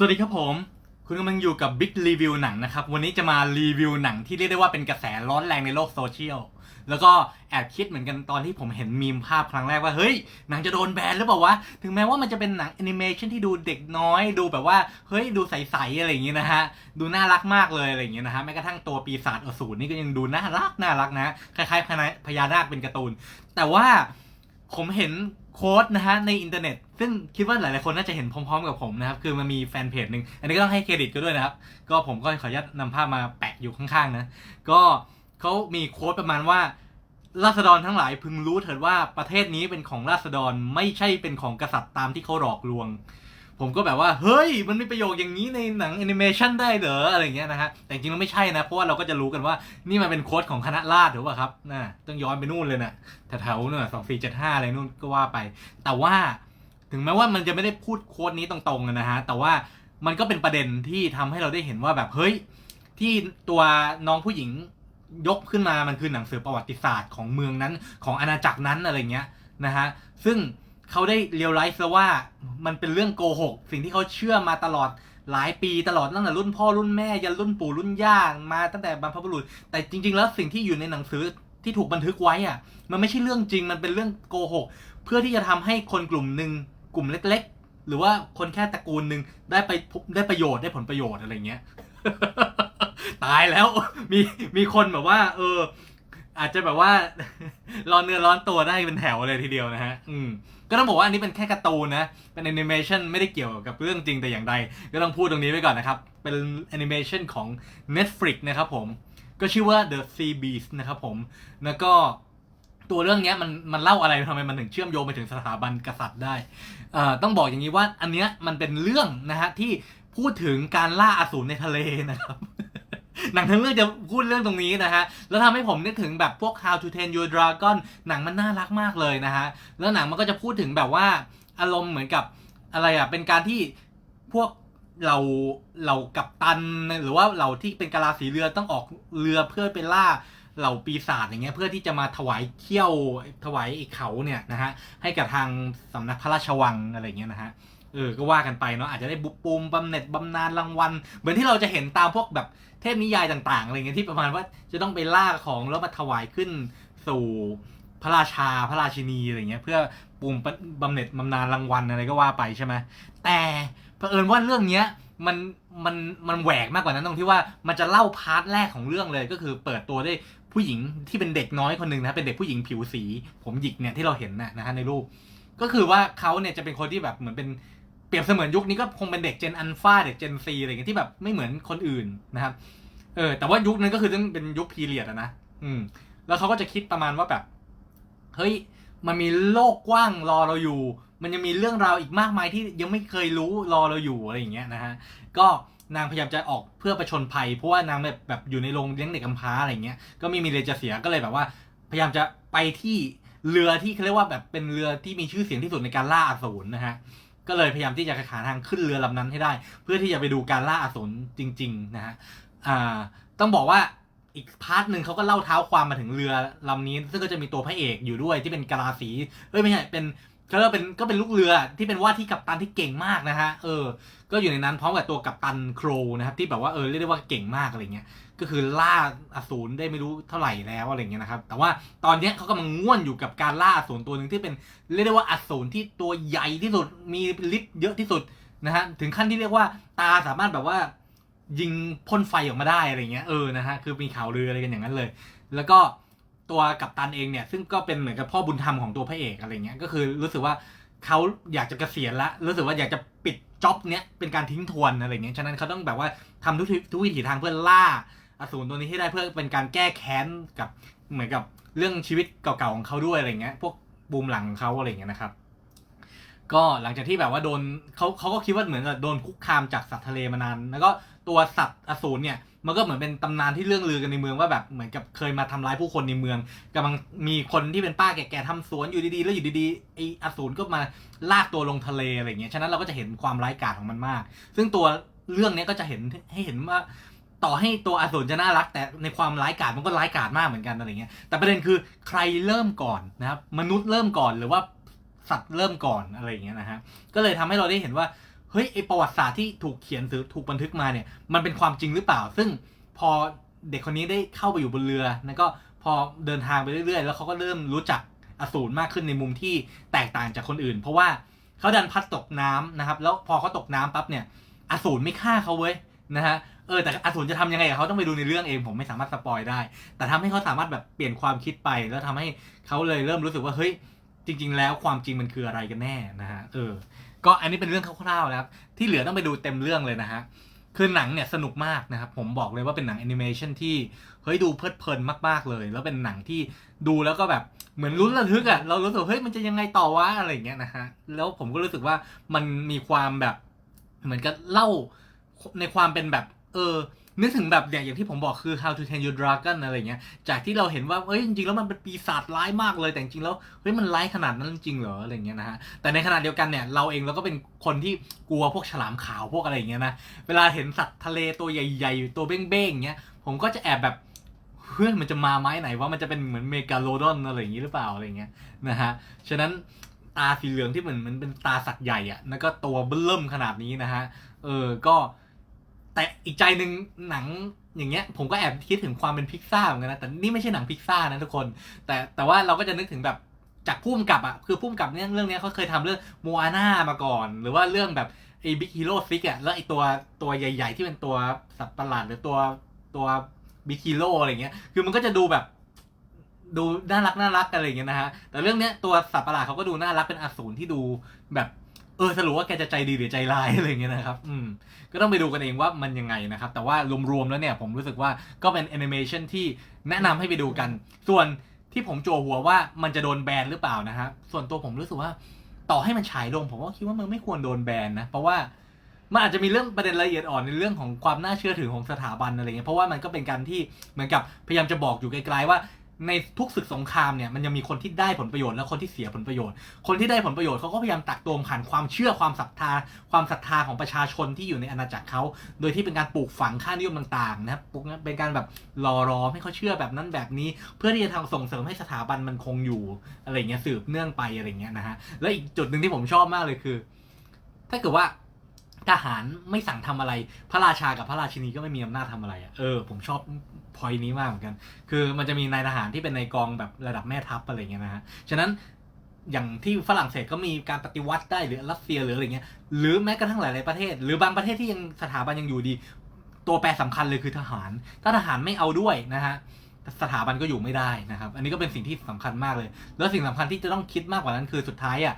สวัสดีครับผม คุณกำลังอยู่กับ Big Review หนังนะครับ วันนี้จะมารีวิวหนังที่เรียกได้ว่าเป็นกระแสร้อนแรงในโลกโซเชียล แล้วก็แอบคิดเหมือนกันตอนที่ผมเห็นมีมภาพครั้งแรกว่า เฮ้ย หนังจะโดนแบนหรือเปล่าวะ ถึงแม้ว่ามันจะเป็นหนังแอนิเมชันที่ดูเด็กน้อย ดูแบบว่า เฮ้ย ดูใส ๆ อะไรอย่างงี้นะฮะ ดูน่ารักมากเลยอะไรอย่างเงี้ยนะฮะ แม้กระทั่งตัวปีศาจอสูรนี่ก็ยังดูน่ารักน่ารักนะ คล้ายๆพญานาคเป็นการ์ตูน แต่ว่า ผมเห็นโค้ดนะฮะในอินเทอร์เน็ต ซึ่งคิดว่าหลายๆคนน่าจะเห็นพร้อมๆกับผมนะครับ คือมันมีแฟนเพจหนึ่งอันนี้ก็ต้องให้เครดิตก็ด้วยนะครับ ก็ผมก็ขออนุญาตนำภาพมาแปะอยู่ข้างๆนะ ก็เขามีโค้ดประมาณว่าราษฎรทั้งหลายพึงรู้เถิดว่าประเทศนี้เป็นของราษฎรไม่ใช่เป็นของกษัตริย์ตามที่เขาหลอกลวง ผมก็แบบว่า เฮ้ย มันมีประโยคอย่างนี้ในหนังแอนิเมชันได้เหรออะไรเงี้ยนะฮะ แต่จริงๆแล้วไม่ใช่นะ เพราะว่าเราก็จะรู้กันว่านี่มันเป็นโค้ดของคณะราษฎรหรือเปล่าครับน่ะต้องย้อนไปนู่นเลยนะแถวๆเนี่ยสองสี่เจ็ดห้าอะไรนู่นก็ว่าไป แต่ว่าถึงแม้ว่ามันจะไม่ได้พูดโค้ดนี้ตรงๆนะฮะ แต่ว่ามันก็เป็นประเด็นที่ทำให้เราได้เห็นว่าแบบเฮ้ย ที่ตัวน้องผู้หญิงยกขึ้นมามันคือหนังสือประวัติศาสตร์ของเมืองนั้นของอาณาจักรนั้นอะไรเงี้ยนะฮะ ซึ่ง เขาได้เรียลไลซ์แล้วว่ามันเป็นเรื่องโกหก สิ่งที่เขาเชื่อมาตลอดหลายปีตลอดตั้งแต่รุ่นพ่อรุ่นแม่ยันรุ่นปู่รุ่นย่ามาตั้งแต่บรรพบุรุษ แต่จริง ๆ แล้วสิ่งที่อยู่ในหนังสือที่ถูกบันทึกไว้อะมันไม่ใช่เรื่องจริงมันเป็นเรื่องโกหก เพื่อที่จะทำให้คนกลุ่มหนึ่งกลุ่มเล็ก ๆ หรือว่าคนแค่ตระกูลหนึ่งได้ไปได้ประโยชน์ได้ผลประโยชน์อะไรเงี้ยตายแล้วมีมีคนแบบว่า เออ อาจจะแบบว่า ร้อนเนื้อร้อนตัวได้เป็นแถวเลยทีเดียวนะฮะ อืม ก็ต้องบอกว่าอันนี้เป็นแค่การ์ตูนนะ เป็นแอนิเมชันไม่ได้เกี่ยวกับเรื่องจริงแต่อย่างใด ก็ต้องพูดตรงนี้ไว้ก่อนนะครับ เป็นแอนิเมชันของ Netflix นะครับผม ก็ชื่อว่า The Sea Beast นะครับผม แล้วก็ตัวเรื่องเนี้ยมันมันเล่าอะไรทำไมมันถึงเชื่อมโยงไปถึงสถาบันกษัตริย์ได้เอ่อต้องบอกอย่างนี้ว่าอันเนี้ยมันเป็นเรื่องนะฮะที่พูดถึงการล่าอสูรในทะเลนะครับ หนังทั้งเรื่องจะพูดเรื่องตรงนี้นะฮะ แล้วทำให้ผมนึกถึงแบบพวก How to Train Your Dragon หนังมันน่ารักมากเลยนะฮะ แล้วหนังมันก็จะพูดถึงแบบว่าอารมณ์เหมือนกับอะไรอะ เป็นการที่พวกเราเรากับตันหรือว่าเราที่เป็นกาลาสีเรือต้องออกเรือเพื่อไปล่าเหล่าปีศาจอย่างเงี้ยเพื่อที่จะมาถวายเขี้ยวถวายไอ้เขาเนี่ยนะฮะให้กับทางสำนักพระราชวังอะไรเงี้ยนะฮะ เออก็ว่ากันไปเนาะอาจจะได้บุปปูมบำเหน็จบำนาญรางวัลเหมือนที่เราจะเห็นตามพวกแบบเทพนิยายต่างๆอะไรเงี้ยที่ประมาณว่าจะต้องไปล่าของแล้วมาถวายขึ้นสู่พระราชาพระราชินีอะไรเงี้ยเพื่อปูมบำเหน็จบำนาญรางวัลอะไรก็ว่าไปใช่ไหมแต่เผอิญว่าเรื่องเนี้ยมันมันมันแหวกมากกว่านั้นตรงที่ว่ามันจะเล่าพาร์ทแรกของเรื่องเลยก็คือเปิดตัวด้วยผู้หญิงที่เป็นเด็กน้อยคนหนึ่งนะเป็นเด็กผู้หญิงผิวสี ผมหยิกเนี่ยที่เราเห็นนะนะฮะในรูป ก็คือว่าเขาเนี่ยจะเป็นคนที่แบบเหมือนเป็น เปรียบเสมือนยุคนี้ก็คงเป็นเด็กเจนอัลฟาเด็กเจนซีอะไรเงี้ยที่แบบไม่เหมือนคนอื่นนะครับ เออ แต่ว่ายุคนั้นก็คือเป็นยุคพีเรียดอะนะ อืม แล้วเขาก็จะคิดประมาณว่าแบบ เฮ้ย มันมีโลกกว้างรอเราอยู่ มันยังมีเรื่องราวอีกมากมายที่ยังไม่เคยรู้รอเราอยู่อะไรอย่างเงี้ยนะฮะ ก็นางพยายามจะออกเพื่อประชนภัยเพราะว่านางแบบแบบอยู่ในโรงเลี้ยงเด็กกำพร้าอะไรเงี้ย ก็ไม่มีเลยจะเสียก็เลยแบบว่า พยายามจะไปที่เรือที่เขาเรียกว่าแบบเป็นเรือที่มีชื่อเสียงที่สุดในการล่าอสูรนะฮะ ก็เลยพยายามที่จะหาทางขึ้นเรือลำนั้นให้ได้ เพื่อที่จะไปดูการล่าอสูรจริง ๆ นะฮะอ่าต้องบอกว่าอีกพาร์ทหนึ่งเขาก็เล่าเท้าความมาถึงเรือลำนี้ ซึ่งก็จะมีตัวพระเอกอยู่ด้วยที่เป็นกาลาสีเอ้ยไม่ใช่เป็น กว่าเป็นก็เป็นลูกเรือที่เป็นว่าที่กัปตันที่เก่งมากนะฮะ เออ ก็อยู่ในนั้นพร้อมกับตัวกัปตันโครนะครับที่แบบว่าเออเรียกได้ว่าเก่งมากอะไรเงี้ย ก็คือล่าอสูรได้ไม่รู้เท่าไหร่แล้วอะไรเงี้ยนะครับ แต่ว่าตอนนี้เขากำลังง่วนอยู่กับการล่าอสูรตัวหนึ่งที่เป็นเรียกได้ว่าอสูรที่ตัวใหญ่ที่สุดมีฤทธิ์เยอะที่สุดนะฮะถึงขั้นที่เรียกว่าตาสามารถแบบว่า ยิงพ่นไฟออกมาได้อะไรเงี้ยเออนะฮะคือมีข่าวลืออะไรกันอย่างนั้นเลย แล้วก็ ตัวกัปตันเองเนี่ยซึ่งก็เป็นเหมือนกับพ่อบุญธรรมของตัวพระเอกอะไรเงี้ยก็คือรู้สึกว่าเขาอยากจะเกษียณละรู้สึกว่าอยากจะปิดจ็อบเนี้ยเป็นการทิ้งทวนอะไรเงี้ยฉะนั้นเขาต้องแบบว่าทำทุกทิทุกวิถีทางเพื่อล่าอสูรตัวนี้ให้ได้เพื่อเป็นการแก้แค้นกับเหมือนกับเรื่องชีวิตเก่าๆของเขาด้วยอะไรเงี้ยพวกบูมหลังของเขาอะไรเงี้ยนะครับ ก็หลังจากที่แบบว่าโดนเขาเขาก็คิดว่าเหมือนกับโดนคุกคามจากสัตว์ทะเลมานาน แล้วก็ตัวสัตว์อสูรเนี่ยมันก็เหมือนเป็นตำนานที่เรื่องลือกันในเมืองว่าแบบเหมือนกับเคยมาทำร้ายผู้คนในเมืองกำลังมีคนที่เป็นป้าแก่ๆทำสวนอยู่ดีๆ แล้วอยู่ดีๆไอ้อสูรก็มาลากตัวลงทะเลอะไรเงี้ยฉะนั้นเราก็จะเห็นความร้ายกาจของมันมาก ซึ่งตัวเรื่องเนี้ยก็จะเห็นให้เห็นว่าต่อให้ตัวอสูรจะน่ารัก แต่ในความร้ายกาจมันก็ร้ายกาจมากเหมือนกันอะไรเงี้ยแต่ประเด็นคือใครเริ่มก่อนนะครับมนุษย์เริ่มก่อนหรือว่า สัตว์เริ่มก่อนอะไรอย่างเงี้ยนะฮะก็เลยทำให้เราได้เห็นว่าเฮ้ยไอประวัติศาสตร์ที่ถูกเขียนหรือถูกบันทึกมาเนี่ยมันเป็นความจริงหรือเปล่า ซึ่งพอเด็กคนนี้ได้เข้าไปอยู่บนเรือแล้วก็พอเดินทางไปเรื่อยๆ แล้วเขาก็เริ่มรู้จักอสูรมากขึ้นในมุมที่แตกต่างจากคนอื่น เพราะว่าเขาดันพัดตกน้ำนะครับ แล้วพอเขาตกน้ำปั๊บเนี่ยอสูรไม่ฆ่าเขาเว้ยนะฮะเออแต่อสูรจะทำยังไงเขาต้องไปดูในเรื่องเองผมไม่สามารถสปอยได้ แต่ทำให้เขาสามารถแบบเปลี่ยนความคิดไป แล้วทำให้เขาเลยเริ่มรู้สึกว่าเฮ้ย จริง ๆ แล้วความจริงมันคืออะไรกันแน่นะฮะเออ ก็อันนี้เป็นเรื่องคร่าวๆนะครับ ที่เหลือต้องไปดูเต็มเรื่องเลยนะฮะคือหนังเนี่ยสนุกมากนะครับ ผมบอกเลยว่าเป็นหนังแอนิเมชันที่เฮ้ยดูเพลิดเพลินมากๆเลย แล้วเป็นหนังที่ดูแล้วก็แบบเหมือนลุ้นระทึกอะ่ะเรารู้สึกเฮ้ยมันจะยังไงต่อวะอะไรอย่างเงี้ยนะฮะแล้วผมก็รู้สึกว่ามันมีความแบบ เหมือนกับเล่าในความเป็นแบบ เออ นึกถึงแบบเนี่ยอย่างที่ผมบอกคือ How to Train Your Dragon อะไรเงี้ย จากที่เราเห็นว่าเอ้ยจริงๆแล้วมันเป็นปีศาจร้ายมากเลย แต่จริงๆแล้วเฮ้ยมันร้ายขนาดนั้นจริงเหรออะไรเงี้ยนะฮะ แต่ในขณะเดียวกันเนี่ยเราเองเราก็เป็นคนที่กลัวพวกฉลามขาวพวกอะไรเงี้ยนะ เวลาเห็นสัตว์ทะเลตัวใหญ่ ๆ ตัวเบ้งๆเงี้ย ผมก็จะแอบแบบเฮ้ยมันจะมาไม้ไหนว่ามันจะเป็นเหมือนเมกาโลดอนอะไรอย่างงี้หรือเปล่าอะไรเงี้ยนะฮะ ฉะนั้นตาสีเหลืองที่เหมือนมันเป็นตาสัตว์ใหญ่อะแล้วก็ตัวเบิ่มขนาดนี้นะฮะ เออ ก็ แต่อีกใจหนึ่งหนังอย่างเงี้ยผมก็แอบคิดถึงความเป็นพิกซ่าเหมือนกันนะแต่นี่ไม่ใช่หนังพิกซ่านะทุกคน แต่แต่ว่าเราก็จะนึกถึงแบบจากพุ่มกับอะคือพุ่มกับเนี่ยเรื่องเนี้ยเขาเคยทำเรื่องโมอาน่ามาก่อน หรือว่าเรื่องแบบไอ้บิ๊กฮีโร่ซิกอะแล้วไอ้ตัวตัวใหญ่ ๆ ที่เป็นตัวสัตว์ประหลาดหรือตัวตัวบิ๊กฮีโร่อะไรเงี้ยคือมันก็จะดูแบบดูน่ารักน่ารักอะไรอย่างเงี้ยนะฮะแต่เรื่องเนี้ยตัวสัตว์ประหลาดเขาก็ดูน่ารักเป็นอสูรที่ดูแบบ เออสรุปว่าแกจะใจดีหรือใจร้ายอะไรเงี้ยนะครับ อืม ก็ต้องไปดูกันเองว่ามันยังไงนะครับ แต่ว่ารวมๆแล้วเนี่ยผมรู้สึกว่าก็เป็นแอนิเมชันที่แนะนำให้ไปดูกัน ส่วนที่ผมโจหัวว่ามันจะโดนแบนหรือเปล่านะฮะ ส่วนตัวผมรู้สึกว่าต่อให้มันฉายลง ผมก็คิดว่ามันไม่ควรโดนแบนนะ เพราะว่ามันอาจจะมีเรื่องประเด็นละเอียดอ่อนในเรื่องของความน่าเชื่อถือของสถาบันอะไรเงี้ย เพราะว่ามันก็เป็นการที่เหมือนกับพยายามจะบอกอยู่ไกลๆว่า ในทุกศึกสงครามเนี่ยมันยังมีคนที่ได้ผลประโยชน์และคนที่เสียผลประโยชน์ คนที่ได้ผลประโยชน์เขาก็พยายามตักตวงผ่านความเชื่อความศรัทธา ความศรัทธาของประชาชนที่อยู่ในอาณาจักรเขา โดยที่เป็นการปลูกฝังค่านิยมต่างๆนะครับปลูกเป็นการแบบหล่อร้อมให้เขาเชื่อแบบนั้นแบบนี้ เพื่อที่จะทำส่งเสริมให้สถาบันมันคงอยู่อะไรเงี้ยสืบเนื่องไปอะไรเงี้ยนะฮะแล้วอีกจุดหนึ่งที่ผมชอบมากเลยคือ ถ้าเกิดว่า ทหารไม่สั่งทำอะไร พระราชากับพระราชินีก็ไม่มีอำนาจทำอะไรอะเออผมชอบพอยนี้มากเหมือนกัน คือมันจะมีนายทหารที่เป็นในายกองแบบระดับแม่ทัพอะไรเงี้ยนะฮะฉะนั้นอย่างที่ฝรั่งเศสก็มีการปฏิวัติได้หรือรัสเซียหรืออะไรเงี้ยหรือแม้กระทั่งหลาย ๆประเทศ หรือบางประเทศที่ยังสถาบันยังอยู่ดี ตัวแปรสำคัญเลยคือทหาร ถ้าทหารไม่เอาด้วยนะฮะสถาบันก็อยู่ไม่ได้นะครับ อันนี้ก็เป็นสิ่งที่สำคัญมากเลย แล้วสิ่งสำคัญที่จะต้องคิดมากกว่านั้นคือสุดท้ายอะ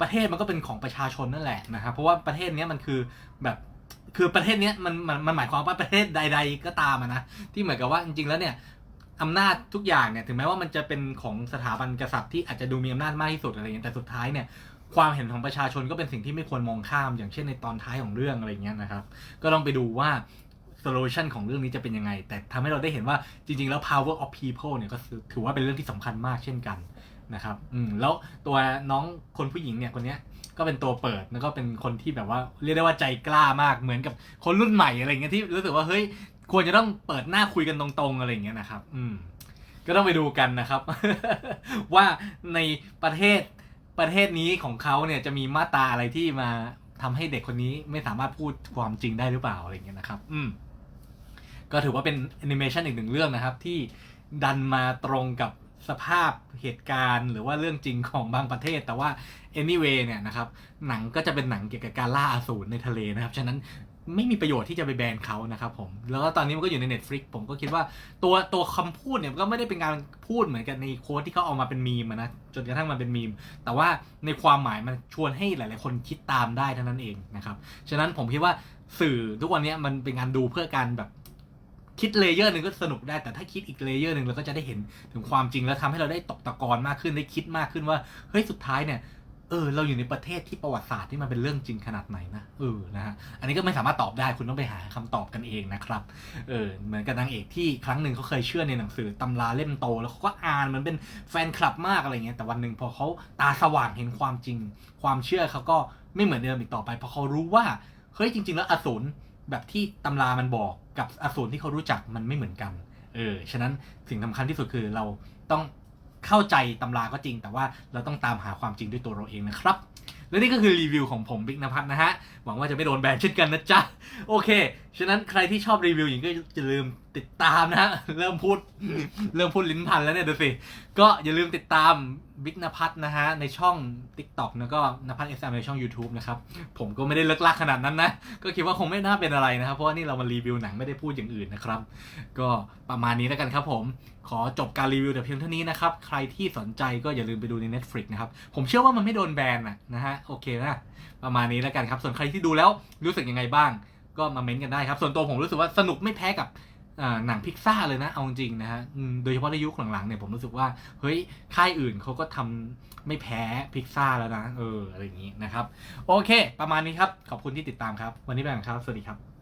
ประเทศมันก็เป็นของประชาชนนั่นแหละนะครับเพราะว่าประเทศนี้มันคือแบบคือประเทศนี้มันมันมันหมายความว่าประเทศใด ๆ ก็ตามนะที่เหมือนกับว่าจริงๆแล้วเนี่ยอำนาจทุกอย่างเนี่ยถึงแม้ว่ามันจะเป็นของสถาบันกษัตริย์ที่อาจจะดูมีอำนาจมากที่สุดอะไรเงี้ยแต่สุดท้ายเนี่ยความเห็นของประชาชนก็เป็นสิ่งที่ไม่ควรมองข้าม อย่างเช่นในตอนท้ายของเรื่องอะไรเงี้ยนะครับ ก็ต้องไปดูว่า solution ของเรื่องนี้จะเป็นยังไง แต่ทำให้เราได้เห็นว่าจริง ๆ แล้ว power of people เนี่ยก็ถือว่าเป็นเรื่องที่สำคัญมากเช่นกัน นะครับอืมแล้วตัวน้องคนผู้หญิงเนี่ยคนเนี้ยก็เป็นตัวเปิดแล้วก็เป็นคนที่แบบว่าเรียกได้ว่าใจกล้ามากเหมือนกับคนรุ่นใหม่อะไรเงี้ยที่รู้สึกว่าเฮ้ยควรจะต้องเปิดหน้าคุยกันตรงๆอะไรอย่างเงี้ยนะครับ อืม ก็ต้องไปดูกันนะครับ ว่าในประเทศประเทศนี้ของเขาเนี่ยจะมีมาตราอะไรที่มาทำให้เด็กคนนี้ไม่สามารถพูดความจริงได้หรือเปล่าอะไรอย่างเงี้ยนะครับ อืม ก็ถือว่าเป็นแอนิเมชันอีกหนึ่งเรื่องนะครับ ที่ดันมาตรงกับ สภาพเหตุการณ์หรือว่าเรื่องจริงของบางประเทศ แต่ว่า anyway เนี่ยนะครับหนังก็จะเป็นหนังเกี่ยวกับการล่าอสูรในทะเลนะครับ ฉะนั้นไม่มีประโยชน์ที่จะไปแบนเขานะครับผม แล้วก็ตอนนี้มันก็อยู่ใน Netflix ผมก็คิดว่าตัวตัวคำพูดเนี่ยก็ไม่ได้เป็นการพูดเหมือนกันในโค้ดที่เขาเอามาเป็นมีมนะจนกระทั่งมันเป็นมีม แต่ว่าในความหมายมันชวนให้หลาย ๆ คนคิดตามได้เท่านั้นเองนะครับ ฉะนั้นผมคิดว่าสื่อทุกวันนี้มันเป็นการดูเพื่อการแบบ คิดเลเยอร์หนึ่งก็สนุกได้แต่ถ้าคิดอีกเลเยอร์หนึ่งเราก็จะได้เห็นถึงความจริงแล้วทำให้เราได้ตกตะกอนมากขึ้นได้คิดมากขึ้นว่าเฮ้ยสุดท้ายเนี่ยเออเราอยู่ในประเทศที่ประวัติศาสตร์ที่มันเป็นเรื่องจริงขนาดไหนนะเออนะฮะอันนี้ก็ไม่สามารถตอบได้คุณต้องไปหาคำตอบกันเองนะครับเออเหมือนกับนางเอกที่ครั้งหนึ่งเขาเคยเชื่อในหนังสือตำราเล่มโต แล้วเขาก็อ่านมันเป็นแฟนคลับมากอะไรเงี้ยแต่วันหนึ่งพอเขาตาสว่างเห็นความจริง ความเชื่อเขาก็ไม่เหมือนเดิมอีกต่อไปเพราะเขารู้ว่าเฮ้ยจริง ๆ แล้วอสูร แบบที่ตำรามันบอกกับอสูรที่เขารู้จักมันไม่เหมือนกัน เออ ฉะนั้นสิ่งสำคัญที่สุดคือเราต้องเข้าใจตำราก็จริง แต่ว่าเราต้องตามหาความจริงด้วยตัวเราเองนะครับ และนี่ก็คือรีวิวของผมบิ๊กนภัทรนะฮะ หวังว่าจะไม่โดนแบนเช่นกันนะจ๊ะ โอเค ฉะนั้นใครที่ชอบรีวิวอย่างก็อย่าลืมติดตามนะฮะเริ่มพูด เริ่มพูดลิ้นพันแล้วเนี่ยดูสิ ก็อย่าลืมติดตาม บิ๊กนภัทรนะฮะ ในช่อง TikTok แล้วก็นภัทร SM ในช่อง YouTube นะครับ ผมก็ไม่ได้เลิกลักขนาดนั้นนะ ก็คิดว่าคงไม่น่าเป็นอะไรนะครับ เพราะว่านี่เรามารีวิวหนังไม่ได้พูดอย่างอื่นนะครับ ก็ประมาณนี้แล้วกันครับผม ขอจบการรีวิวแต่เพียงเท่านี้นะครับ ใครที่สนใจก็อย่าลืมไปดูใน Netflix นะครับ ผมเชื่อว่ามันไม่โดนแบนนะนะฮะ โอเคนะ ประมาณนี้แล้วกันครับ ส่วนใครที่ดูแล้วรู้สึกยังไงบ้าง ก็มาเม้นต์กันได้ครับ ส่วนตัวผมรู้สึกว่าสนุกไม่แพ้กับ หนังพิกซ่าเลยนะเอาจริงนะฮะโดยเฉพาะในยุคหลังๆเนี่ยผมรู้สึกว่าเฮ้ยค่ายอื่นเขาก็ทำไม่แพ้พิกซ่าแล้วนะเอออะไรอย่างนี้นะครับ โอเค ประมาณนี้ครับ ขอบคุณที่ติดตามครับ วันนี้ไปก่อนครับ สวัสดีครับ